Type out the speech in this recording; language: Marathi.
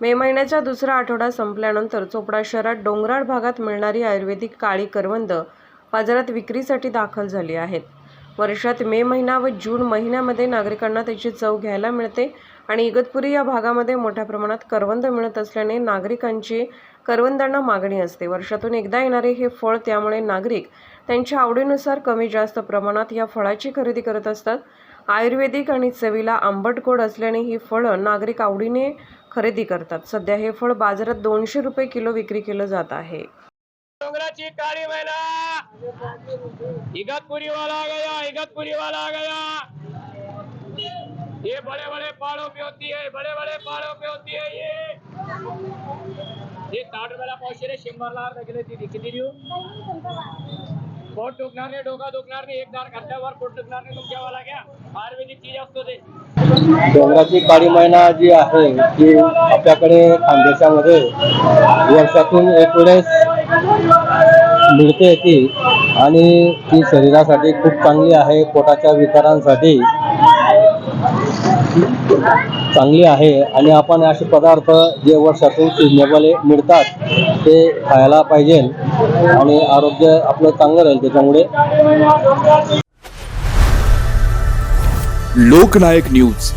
मे महिन्याचा दुसरा आठवडा संपल्यानंतर चोपडा शहरात डोंगराळ भागात मिळणारी आयुर्वेदिक काळी करवंद बाजारात विक्रीसाठी दाखल झाली आहेत. वर्षात मे महिना व जून महिन्यामध्ये नागरिकांना त्याची चव घ्यायला मिळते आणि इगतपुरी या भागामध्ये मोठ्या प्रमाणात करवंद मिळत असल्याने नागरिकांची करवंदांना मागणी असते. वर्षातून एकदा येणारे हे फळ त्यामुळे नागरिक त्यांच्या आवडीनुसार कमी जास्त प्रमाणात या फळाची खरेदी करत असतात. आयुर्वेदिक आणि चवीला आंबट गोड असल्याने ही फळं नागरिक आवडीने खरेदी करतात. सध्या हे फळ बाजारात दोनशे रुपये किलो विक्री केलं जात आहे. डोंगराची काळी महिला इगतपुरी वाला गया इगतपुरी वाला गया ये बड़े बड़े पहाड़ों पे होती है बड़े बड़े पहाड़ों पे होती है ये। ये साठ रुपयाला पहुंचे रे शंभरला अर्धा किलो ती किती देऊ पोट दुखणार नाही डोका दुखणार नाही एक दार घातल्यावर पोट दुखणार नाही तुमच्यावाला घ्या आयुर्वेदिक चीज असतो ते डोंगराची काळी महिना जी आहे ती आपल्याकडे खानदेशामध्ये वर्षातून एक वेळेस मिळते ती. आणि ती शरीरासाठी खूप चांगली आहे पोटाच्या विकारांसाठी. चांगली आहे आणि आपण असे पदार्थ जे वर्षातून सिजनेबल मिळतात ते खायला पाहिजे आणि आरोग्य आपलं चांगलं राहील त्याच्यामुळे. लोकनायक न्यूज.